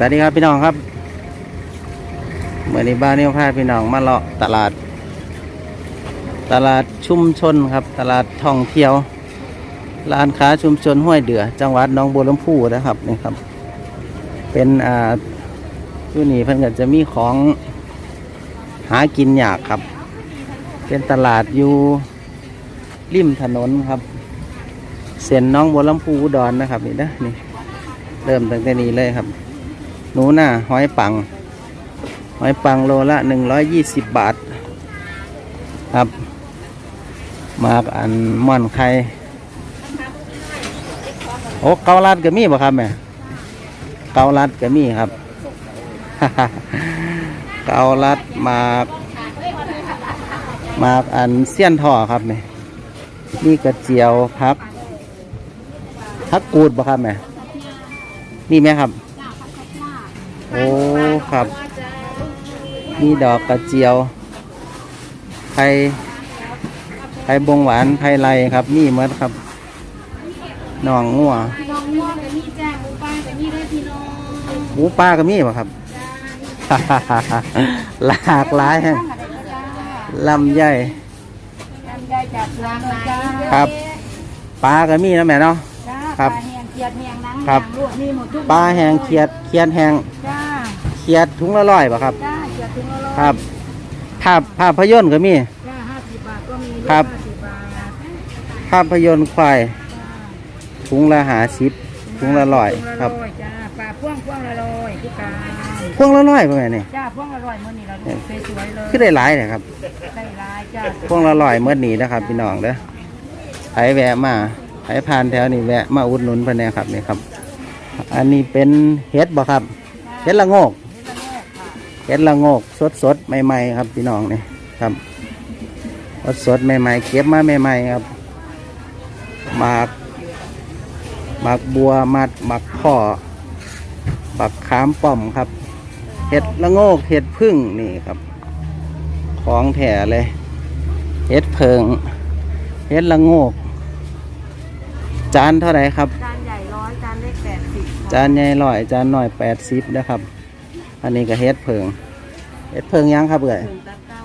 สวัสดีครับพี่น้องครับเมื่อนี้บ้านนี้พาพี่น้องมาเลาะตลาด ตลาดชุมชนครับ ตลาดท่องเที่ยว ร้านค้าชุมชนห้วยเดือ จังหวัดหนองบัวลำพูนะครับนี่ครับ เป็นอ่าที่นี่เพิ่นก็จะมีของหากินยากครับ เป็นตลาดอยู่ริมถนนครับ เส้นน้องบัวลำพูอุดรนะครับนี่นะนี่เริ่มตั้งแต่นี้เลยครับ หนูหน้าหอยปัง หอยปังโลละหนึ่งร้อยยี่สิบบาท ครับมากอันม่อนไข่โอ้เกาลัดก็มีบ่ครับแม่เกาลัดก็มีครับ เกาลัดมากมากอันเสี้ยนท่อครับนี่นี่กระเจียวพักพักกูดบ่ครับแม่นี่ไหมครับ ครับ มีดอกกระเจียวไผ่ไผ่บงหวานไผ่ไรครับนี่เหมือนครับหนองงัวพี่น้องม่วงกับมีจ้าหมูป้ากับมีได้พี่น้องหมูปลาก็มีป่ะครับ หลากหลายแห่งตั้งอะไรก็จ้าลำใหญ่ลำไยจากลางจ้าครับปลาก็มีนะแม่เนาะจ้าครับ ปลาแห้งเขียดแห้งหนังครับแห้งลวกนี่หมดทุกปลาแห้งเขียดเขียดแห้งจ้าเขียดถุงละร้อยป่ะครับ จ้าเขียดถุงละร้อยครับ ภาพภาพยนตร์ก็มี จ้าห้าสิบบาทก็มีครับ ห้าสิบบาทภาพยนตร์ควายจ้าถุงละหาสิบถุงละร้อยถุงละครับร้อยจ้าปลาพ่วงพ่วงละร้อยทุกการพวงละร้อยป่ะแม่นี่จ้าพ่วงละร้อยมื่อนี้เราดูสวยๆเลยคือได้หลายเลยครับ ได้หลายจ้าพวงละร้อยเมื่อนี้นะครับ พี่น้องเด้อไผแวะมาไผผ่านแถวนี้แวะมาอุดหนุนเพิ่นแหน่ครับนี่ครับ อันนี้เป็นเห็ดบ่ครับ เห็ดละโงก เห็ดละโงกสดสดๆใหม่ๆครับพี่น้องนี่ครับสดสดๆใหม่ๆเก็บมาใหม่ๆครับหมากหมากบัวมัดหมากข้อบักขามป้อมครับเห็ดละโงกเห็ดพึ่งนี่ครับ ของแถเลยเห็ดเพิงเห็ดละโงก จานเท่าไหร่ครับ จานใหญ่ร้อยจานเล็กแปดสิบจานใหญ่ร้อยจานน้อยแปดสิบนะครับ อันนี้ก็เฮ็ดเพิงเฮ็ดเพิงยังครับเบเต้าจ้า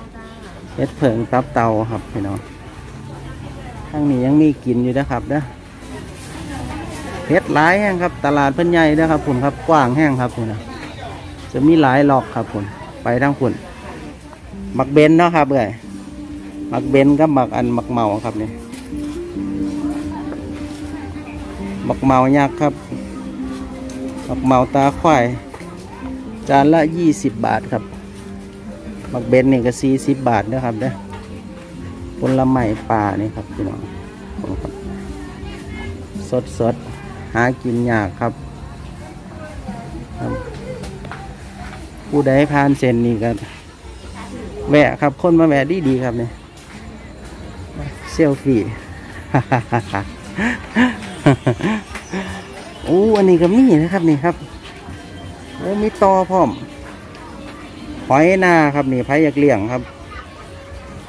เฮ็ดเพิงตับเตาครับพี่น้องข้างนี้ยังมีกินอยู่นะครับเด้อเฮ็ดหลายแห้งครับ ตลาดเพิ่นใหญ่เด้อครับผมครับกว้างแห้งครับผมนะจะมีหลายหลอกครับผมไปทั้งคุณมักเบนเนาะครับเอ่ยมักเบนกับมักอันมักเมาครับนี่มักเมายักครับมักเมาตาควาย จานละยี่สิบาทครับมักเบนนี่ก็สี่สิบาทนะครับเด้อผลไม้ป่านี่ครับพี่น้องสดสดๆหากินยากครับครับ ผู้ใดผ่านเส้นนี่ก็แวะครับ คนมาแวะดีดีๆครับเนี่ยเซลฟี่โอ้อันนี้ก็มีนะครับนี่ครับ อ้มีตอพร้อม หอยนาครับนี่ไผอยากเลี้ยงครับ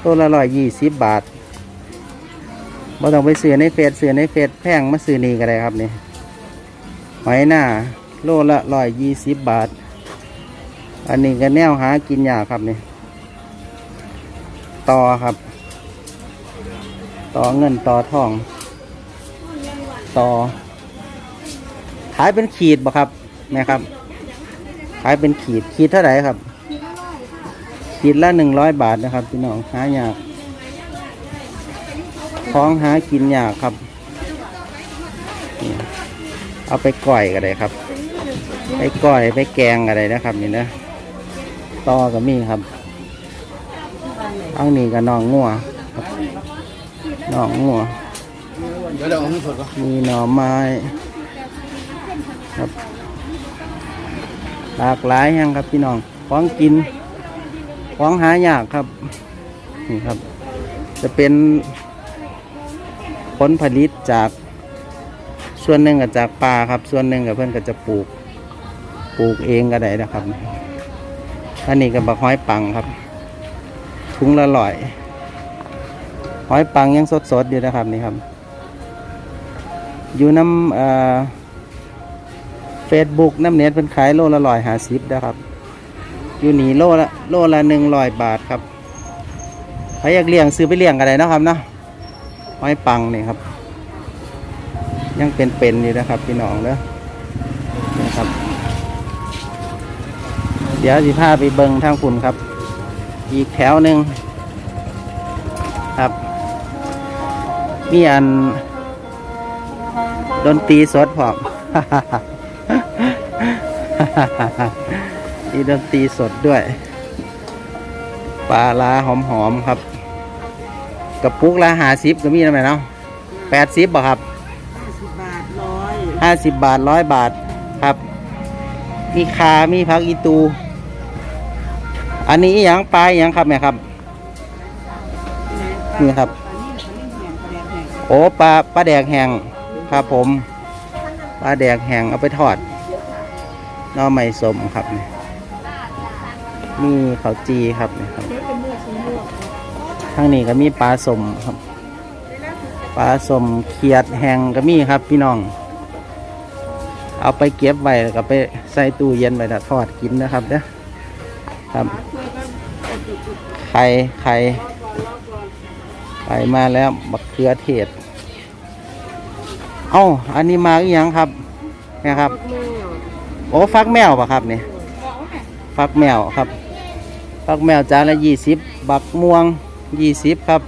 ตัวละร้อยยี่สิบบาทบ่ต้องไปซื้อในเฟซซื้อในเฟซแพงมาซื้อนี่ก็ได้ครับนี่หอยนาโลละร้อยยี่สิบบาท อันนี้ก็แนวหากินยากครับนี่ต่อครับ ต่อเงินต่อทอง ต่อขายเป็นขีดบ่ครับแม่ครับ ขายเป็นขีดขีดเท่าไหร่ครับ ขีดละหนึ่งร้อยบาทนะครับพี่น้องหายากของหากินยากครับนี่เอาไปก่อยก็ได้ครับ ไปก่อยไปแกงก็ได้นะครับ นี่นะต่อก็มีครับอังนี้ก็น้องงัวครับน้องงัวเดี๋ยวเดี๋ยวเอาให้สดก่อนมีหน่อไม้ครับ หลากหลายแห่งครับพี่น้องของกินของหายากครับนี่ครับ จะเป็นผลผลิตจากส่วนหนึ่งก็จากป่าครับ ส่วนหนึ่งกับเพื่อนก็จะปลูก ปลูกเองก็ได้นะครับอันนี้ก็บักห้อยปังครับถุงละร้อยห้อยปังยังสดๆอยู่นะครับนี่ครับ อยู่น้ำ เฟซบุ๊กน้ำเน็ตเป็นขายโลละร้อยหาสิบนะครับ อยู่หนีโลละโลละหนึ่งร้อยบาทครับใครอยากเลี้ยงซื้อไปเลี้ยงกันเลยนะครับเนาะหอยปังนี่ครับ ยังเป็นเป็นอยู่นะครับพี่น้องเด้อนี่ครับ เดี๋ยวสิพาไปเบิงทางคุณครับ อีกแถวหนึ่งครับ มีอันดนตรีสดพร้อม มีดนตรีสดด้วย ปลาลาหอมๆครับ กระปุกละหาสิบก็มีนะแม่เนาะแปดสิบบ่ครับห้าสิบบาทร้อยห้าสิบบาทร้อยบาทครับ มีคา มีพักอีตู อันนี้อย่างปลายอย่างครับแม่ครับ นี่ครับ โอ้ปลาปลาแดกแห้งครับผม ปลาแดกแห้งเอาไปทอด น่อไม้สมครับนี่มีข้าจีครับครับทางนี้ก็มีปลาสมครับปลาสมเขียดแห้งก็มีครับ พี่น้อง เอาไปเก็บไว้แล้วก็ไปใส่ตู้เย็นไว้แล้วทอดกินนะครับเด้อครับไข่ไข่ไปมาแล้วบักเขือเทศ เอ้าอันนี้มาอีกยังครับนี่ยครับ อ้ฟักแมวป่ะครับเนี่ยฟักแมวครับ ฟักแมวจานละยี่สิบบักม่วงยี่สิบครับ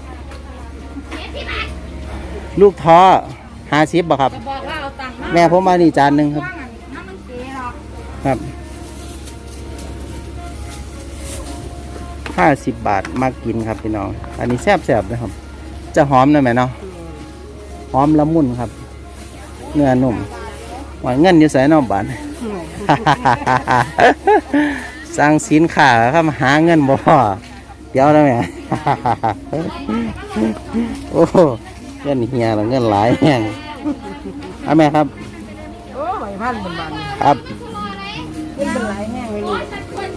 ลูกท้อห้าสิบป่ะครับจะบอกว่าเอาตังค์มาแม่ผมมานี่จานหนึ่งครับ ว่างอันน้ำมันเก๋หรอกครับห้าสิบบาทมากินครับพี่น้อง อันนี้แซ่บๆนะครับ จะหอมหน่อยไหมเนาะ หอมละมุนครับ เนื้อนุ่มหวานเงินอยู่ใส่นอกบ้าน สั่งสินค้าครับหาเงินบ่พอเดี๋ยวนะแม่ โอ้เงินเฮียแล้วเงินหลายแห้งเอาแม่ครับ โอ้ใบพันเป็นบันครับเป็นเป็นหลายแห้งเลยลูก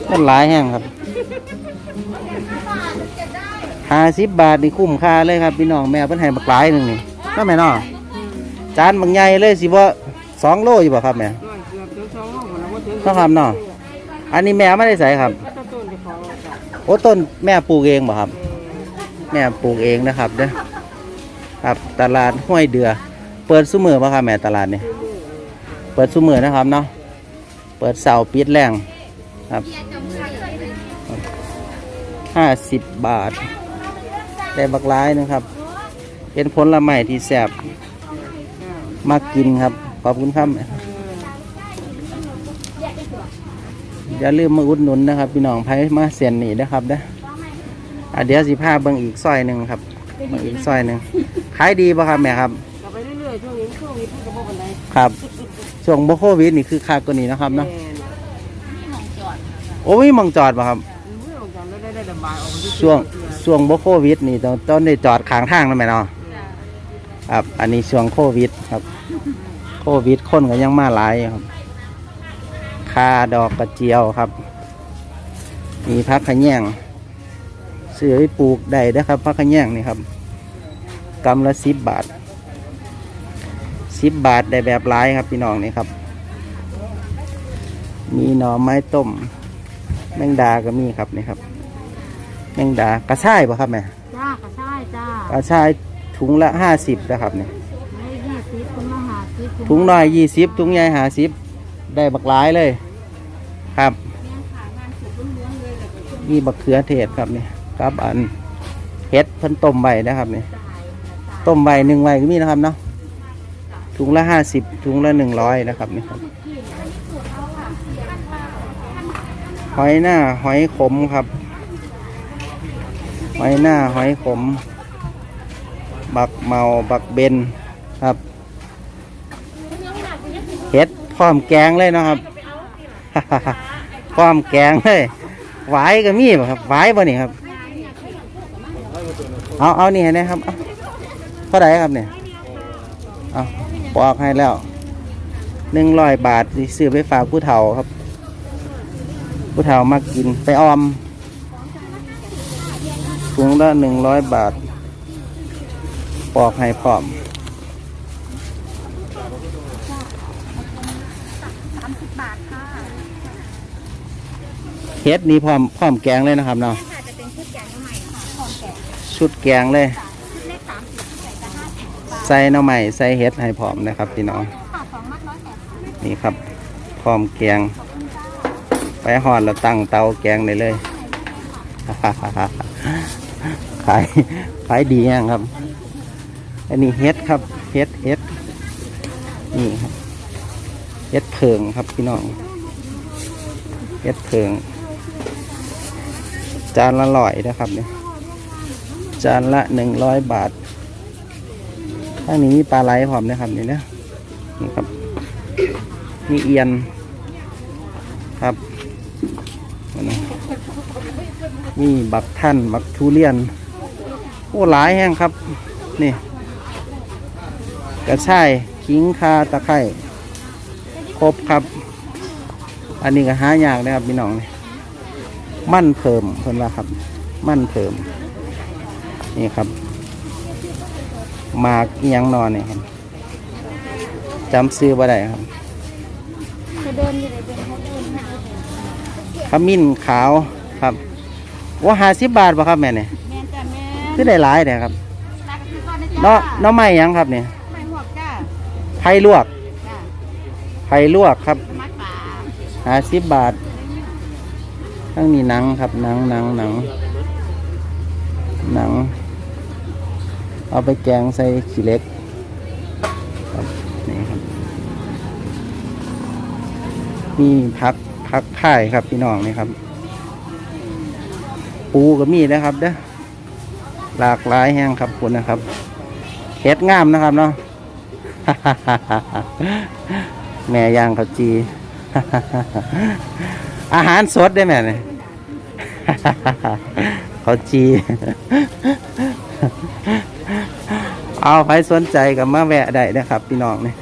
เงินหลายแห้งครับห้าสิบบาทนี่คุ้มค่าเลยครับพี่น้องแม่เพิ่นให้บักหลายหนึ่งนี่ก็แม่เนาะจานบางใหญ่เลยสิบ่สองโลอยู่บ่ครับแม่ ต้องทำเนาะอันนี้แม่ไม่ได้ใส่ครับ โอ้ต้นแม่ปลูกเองบ่ครับ แม่ปลูกเองนะครับเด้อครับตลาดห้วยเดือ เปิดซุมือป่ะครับแม่ตลาดนี่เปิดซุมือนะครับเนาะเปิดเสาปิดแรงครับห้าสิบบาทได้บักร้ายนะครับ เป็นผลละไม้ที่แซ่บมากกินครับ ขอบคุณครับ อย่าลืมมาอุดหนุนนะครับพี่น้องไผมาเสียนนี่นะครับเด้ออะเดี๋ยวสิพาเบิ่งอีกซอยหนึ่งครับเบิ่งอีกซอยหนึ่งขายดีป่ะครับแม่ครับกลับไปเรื่อยๆช่วงนี้ช่วงนี้พูดกับพวกคนใดครับช่วงบ่โควิดนี่คือคากกว่านี้นะครับเนาะแม่นโอ้ยมองจอดป่ะครับเมื่อจำได้ได้ได้ระบายออกมาที่ช่วงช่วงบ่โควิดนี่ตอนตอนได้จอดข้างทางนั่นไหมเนาะครับอันนี้ช่วงโควิดครับ โควิดคนก็ยังมาหลายครับ คาดอกกระเจียวครับ มีพักขะแยงซื้อไปปลูกได้นะครับพักขะแยงนี่ครับกำละสิบบาทสิบบาทได้แบบหลายครับพี่น้องนี่ครับ มีหน่อไม้ต้ม แมงดาก็มีครับนี่ครับ แมงดากระชายป่ะครับแม่จ้ากระชายจ้ากระชายถุงละห้าสิบนะครับเนี่ยไม่ยี่สิบคุณมาหาสิบถุงน้อยยี่สิบถุงใหญ่ห้าสิบ ได้บักหลายเลย ครับมีบักเขือเทศครับนี่ครับอันเห็ดพิ่นต้มใบนะครับนี่ต้มใบหนึ่งใบก็มีนะครับเนาะถุงละห้าสิบถุงละหนึ่งร้อยนะครับนี่ครับหอยหน้าหอยขมครับ หอยหน้าหอยขม บักเมาบักเบนครับเห็ด พร้อมแกงเลยเนาะครับ พร้อมแกงเลยหวายก็มีบ่ครับหวายบ่นี่ครับ เอาเอานี่ให้นะครับเอาเท่าไหร่ครับเนี่ยเอาบอกให้แล้วหนึ่งร้อยบาทสิซื้อไปฝากผู้เฒ่าครับ ผู้เฒ่ามากินไปออมถุงละหนึ่งร้อยบาท ปอกให้พร้อม บาทค่ะเฮ็ดนี่พร้อมพร้อมแกงเลยนะครับเนาะค่ะจะเป็นชุดแกงน้ำใหม่ค่ะของแกงชุดแกงเลย ชุดเล็กสามสิบใส่จะห้าสิบบาทใส่หน่อไม้ใส่เฮ็ดให้พร้อมนะครับพี่น้อง ค่ะสองมัดร้อยแปดสิบนี่ครับ พร้อมแกงไปหอดแล้วตั้งเตาแกงได้เลย ขายขายดีแฮงครับ อันนี้เฮ็ดครับ เฮ็ดเฮ็ดนี่ครับ เฮ็ดเพิงครับพี่น้องเฮ็ดเพิง จานละร้อยนะครับเนี่ยจานละหนึ่งร้อยบาทข้างนี้มีปลาไหลพร้อมนะครับนี่นะนี่ครับมีเอียนครับนนี้มีบักท่านบักทุเรียน โอ้หลายแห้งครับ นี่ กระชายขิงคาตะไคร่ ครบครับ อันนี้ก็หายากนะครับพี่น้องนี่มั่นเพิ่มคนละครับ มั่นเพิ่ม นี่ครับหมากอิหยังนอนนี่ครับจำซื้อบ่ได้ครับจะเดินอยู่ในเดินเขาเดินนะขมิ้นขาวครับว่าห้าสิบบาทป่ะครับแม่เนี่ยแมนจ้ะแมนคือได้หลายเนี่ยครับตากระคือก้อนนะเนาะจ้าเนาะไม่หยังครับเนี่ยไม่หวกจ้าไผ่ลวกจ้า ไผ่ลวกครับมัดป่าห้าสิบบาททั้งนี้หนังครับหนังหนังหนังหนัง เอาไปแกงใส่ขี้เหล็กครับนี่ครับมีพักพักไข่ครับพี่น้องนี่ครับ ปูก็มีนะครับเด้อหลากหลายแห้งครับคุณนะครับเห็ดงามนะครับเนาะ แม่ย่างเขาวจี อาหารสดได้ไหมเนี่ยเขาวจี เอาใครสนใจกับมาแวะได้นะครับ พี่น้องเนี่ย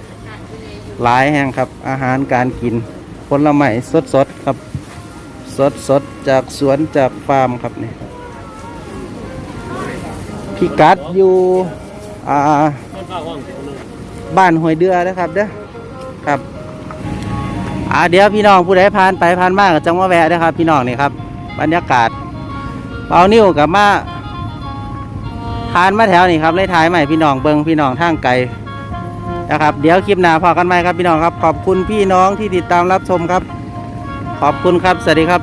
หลายแห่งครับ อาหารการกินผลไม้สดสดๆครับ สดสดๆจากสวนจากฟาร์มครับเนี่ยพิกัดอยู่อ่าบ้านห้วยเดือนะครับเด้อครับ อ่าเดี๋ยวพี่น้องผู้ใดผ่านไปผ่านมากจังว่าแวะนะครับ พี่น้องนี่ครับ บรรยากาศเปานิ้วกับมาผ่านมาแถวนี่ครับเลยถ่ายใหม่พี่น้องเบิงพี่น้องทางไกลนะครับ เดี๋ยวคลิปหน้าพอกันไหมครับพี่น้องครับ ขอบคุณพี่น้องที่ติดตามรับชมครับ ขอบคุณครับ สวัสดีครับ